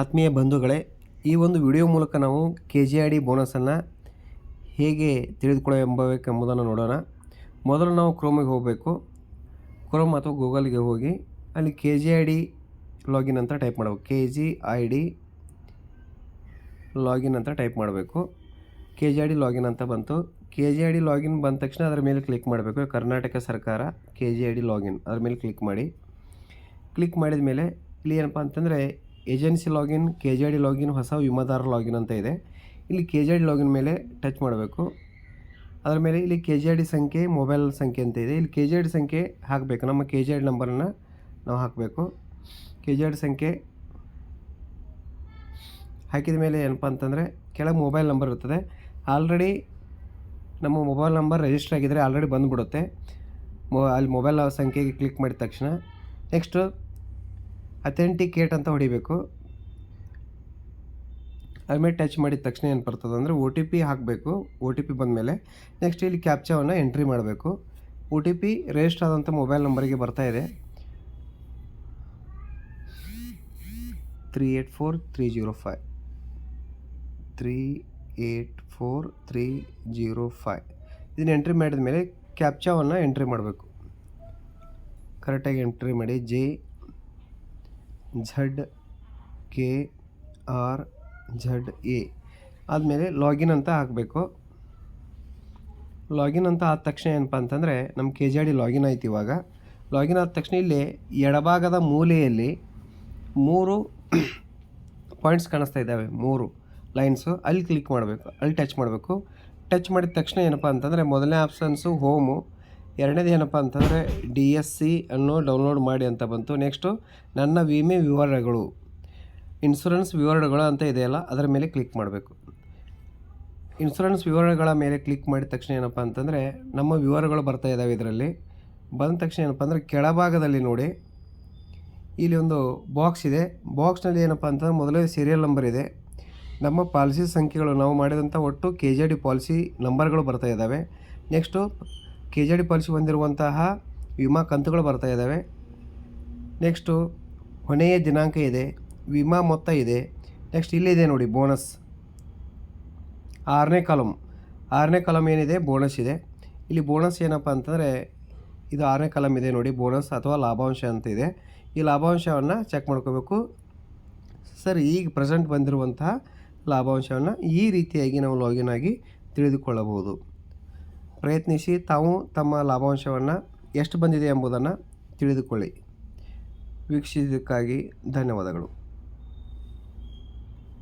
ಆತ್ಮೀಯ ಬಂಧುಗಳೇ, ಈ ಒಂದು ವಿಡಿಯೋ ಮೂಲಕ ನಾವು ಕೆ ಜಿ ಐ ಡಿ ಬೋನಸನ್ನು ಹೇಗೆ ತಿಳಿದುಕೊಳ್ಳಬೇಕೆಂಬುದನ್ನು ನೋಡೋಣ. ಮೊದಲು ನಾವು ಕ್ರೋಮಿಗೆ ಹೋಗಬೇಕು. ಕ್ರೋಮ್ ಅಥವಾ ಗೂಗಲ್ಗೆ ಹೋಗಿ, ಅಲ್ಲಿ K G I D login ಅಂತ ಟೈಪ್ ಮಾಡಬೇಕು. K G I D login ಅಂತ ಟೈಪ್ ಮಾಡಬೇಕು. K G I D login ಅಂತ ಬಂತು. K G I D login ಬಂದ ತಕ್ಷಣ ಅದರ ಮೇಲೆ ಕ್ಲಿಕ್ ಮಾಡಬೇಕು. ಕರ್ನಾಟಕ ಸರ್ಕಾರ K G I D login, ಅದ್ರ ಮೇಲೆ ಕ್ಲಿಕ್ ಮಾಡಿ. ಕ್ಲಿಕ್ ಮಾಡಿದ ಮೇಲೆ ಇಲ್ಲಿ ಏನಪ್ಪ ಅಂತಂದರೆ agency login K J D login, ಹೊಸ ವಿಮಾದಾರ ಲಾಗಿನ್ ಅಂತ ಇದೆ. ಇಲ್ಲಿ ಕೆ ಜೆ ಡಿ ಲಾಗಿನ್ ಮೇಲೆ ಟಚ್ ಮಾಡಬೇಕು. ಅದರ ಮೇಲೆ ಇಲ್ಲಿ ಕೆ ಜೆ ಡಿ ಸಂಖ್ಯೆ, ಮೊಬೈಲ್ ಸಂಖ್ಯೆ ಅಂತ ಇದೆ. ಇಲ್ಲಿ ಕೆ ಜೆ ಡಿ ಸಂಖ್ಯೆ ಹಾಕಬೇಕು. ನಮ್ಮ ಕೆ ಜೆ ಡಿ ನಂಬರನ್ನು ನಾವು ಹಾಕಬೇಕು. ಕೆ ಜೆ ಡಿ ಸಂಖ್ಯೆ ಹಾಕಿದ ಮೇಲೆ ಏನಪ್ಪ ಅಂತಂದರೆ, ಕೆಳಗೆ ಮೊಬೈಲ್ ನಂಬರ್ ಇರ್ತದೆ. ಆಲ್ರೆಡಿ ನಮ್ಮ ಮೊಬೈಲ್ ನಂಬರ್ ರಿಜಿಸ್ಟರ್ ಆಗಿದ್ದರೆ ಆಲ್ರೆಡಿ ಬಂದುಬಿಡುತ್ತೆ. ಮೊ ಅಲ್ಲಿ ಮೊಬೈಲ್ ಸಂಖ್ಯೆಗೆ ಕ್ಲಿಕ್ ಮಾಡಿದ ತಕ್ಷಣ. ನೆಕ್ಸ್ಟು ಅಥೆಂಟಿಕೇಟ್ ಅಂತ ಹೊಡಿಬೇಕು. ಅದ್ಮೇಲೆ ಟಚ್ ಮಾಡಿದ ತಕ್ಷಣ ಏನು ಬರ್ತದೆ ಅಂದರೆ ಒ ಟಿ ಪಿ ಹಾಕಬೇಕು. ಒ ಟಿ ಪಿ ಬಂದಮೇಲೆ ನೆಕ್ಸ್ಟ್ ಇಲ್ಲಿ ಕ್ಯಾಪ್ಚಾವನ್ನು ಎಂಟ್ರಿ ಮಾಡಬೇಕು. ಒ ಟಿ ಪಿ ರಿಜಿಸ್ಟರ್ ಆದಂಥ ಮೊಬೈಲ್ ನಂಬರಿಗೆ ಬರ್ತಾ ಇದೆ. Three eight four three zero five three eight four three zero five ಇದನ್ನ ಎಂಟ್ರಿ ಮಾಡಿದ ಮೇಲೆ ಕ್ಯಾಪ್ಚಾವನ್ನು ಎಂಟ್ರಿ ಮಾಡಬೇಕು. ಕರೆಕ್ಟಾಗಿ ಎಂಟ್ರಿ ಮಾಡಿ J Z, K, R, Z, A. ಆದಮೇಲೆ ಲಾಗಿನ್ ಅಂತ ಹಾಕಬೇಕು. ಲಾಗಿನ್ ಅಂತ ಆದ ತಕ್ಷಣ ಏನಪ್ಪ ಅಂತಂದರೆ ನಮ್ಮ ಕೆ ಜಿ ಲಾಗಿನ್ ಆಯ್ತು ಇವಾಗ. ಲಾಗಿನ್ ಆದ ತಕ್ಷಣ ಇಲ್ಲಿ ಎಡಭಾಗದ ಮೂಲೆಯಲ್ಲಿ ಮೂರು ಪಾಯಿಂಟ್ಸ್ ಕಾಣಿಸ್ತಾ ಇದ್ದಾವೆ, ಮೂರು ಲೈನ್ಸು. ಅಲ್ಲಿ ಕ್ಲಿಕ್ ಮಾಡಬೇಕು, ಅಲ್ಲಿ ಟಚ್ ಮಾಡಬೇಕು. ಟಚ್ ಮಾಡಿದ ತಕ್ಷಣ ಏನಪ್ಪ ಅಂತಂದರೆ ಮೊದಲನೇ ಆಪ್ಷನ್ಸು ಹೋಮು. ಎರಡನೇದು ಏನಪ್ಪ ಅಂತಂದರೆ ಡಿ ಎಸ್ ಸಿ ಅನ್ನು ಡೌನ್ಲೋಡ್ ಮಾಡಿ ಅಂತ ಬಂತು. ನೆಕ್ಸ್ಟು ನನ್ನ ವಿಮೆ ವಿವರಗಳು, ಇನ್ಸೂರೆನ್ಸ್ ವಿವರಗಳು ಅಂತ ಇದೆಯಲ್ಲ, ಅದರ ಮೇಲೆ ಕ್ಲಿಕ್ ಮಾಡಬೇಕು. ಇನ್ಸೂರೆನ್ಸ್ ವಿವರಗಳ ಮೇಲೆ ಕ್ಲಿಕ್ ಮಾಡಿದ ತಕ್ಷಣ ಏನಪ್ಪ ಅಂತಂದರೆ ನಮ್ಮ ವಿವರಗಳು ಬರ್ತಾ ಇದ್ದಾವೆ ಇದರಲ್ಲಿ. ಬಂದ ತಕ್ಷಣ ಏನಪ್ಪ ಅಂದರೆ ಕೆಳಭಾಗದಲ್ಲಿ ನೋಡಿ, ಇಲ್ಲಿ ಒಂದು ಬಾಕ್ಸ್ ಇದೆ. ಬಾಕ್ಸ್ನಲ್ಲಿ ಏನಪ್ಪ ಅಂತಂದ್ರೆ ಮೊದಲೇ ಸೀರಿಯಲ್ ನಂಬರ್ ಇದೆ. ನಮ್ಮ ಪಾಲಿಸಿ ಸಂಖ್ಯೆಗಳು ನಾವು ಮಾಡಿದಂಥ ಒಟ್ಟು ಕೆ ಜೆ ಡಿ ಪಾಲಿಸಿ ನಂಬರ್ಗಳು ಬರ್ತಾ ಇದ್ದಾವೆ. Next K J D policy ಹೊಂದಿರುವಂತಹ ವಿಮಾ ಕಂತುಗಳು ಬರ್ತಾ ಇದ್ದಾವೆ. ನೆಕ್ಸ್ಟು, ಕೊನೆಯ ದಿನಾಂಕ ಇದೆ, ವಿಮಾ ಮೊತ್ತ ಇದೆ. ನೆಕ್ಸ್ಟ್ ಇಲ್ಲಿದೆ ನೋಡಿ, ಬೋನಸ್. ಆರನೇ ಕಾಲಮ್ ಆರನೇ ಕಾಲಮ್ ಏನಿದೆ? ಬೋನಸ್ ಇದೆ. ಇಲ್ಲಿ ಬೋನಸ್ ಏನಪ್ಪ ಅಂತಂದರೆ, ಇದು ಆರನೇ ಕಾಲಮ್ ಇದೆ ನೋಡಿ, ಬೋನಸ್ ಅಥವಾ ಲಾಭಾಂಶ ಅಂತ ಇದೆ. ಈ ಲಾಭಾಂಶವನ್ನು ಚೆಕ್ ಮಾಡ್ಕೋಬೇಕು. ಸರ್, ಈಗ ಪ್ರೆಸೆಂಟ್ ಬಂದಿರುವಂತಹ ಲಾಭಾಂಶವನ್ನು ಈ ರೀತಿಯಾಗಿ ನಾವು ಲಾಗಿನ್ ಆಗಿ ತಿಳಿದುಕೊಳ್ಳಬಹುದು. ಪ್ರಯತ್ನಿಸಿ ತಾವು ತಮ್ಮ ಲಾಭಾಂಶವನ್ನು ಎಷ್ಟು ಬಂದಿದೆ ಎಂಬುದನ್ನು ತಿಳಿದುಕೊಳ್ಳಿ. ವೀಕ್ಷಿಸಿದ್ದಕ್ಕಾಗಿ ಧನ್ಯವಾದಗಳು.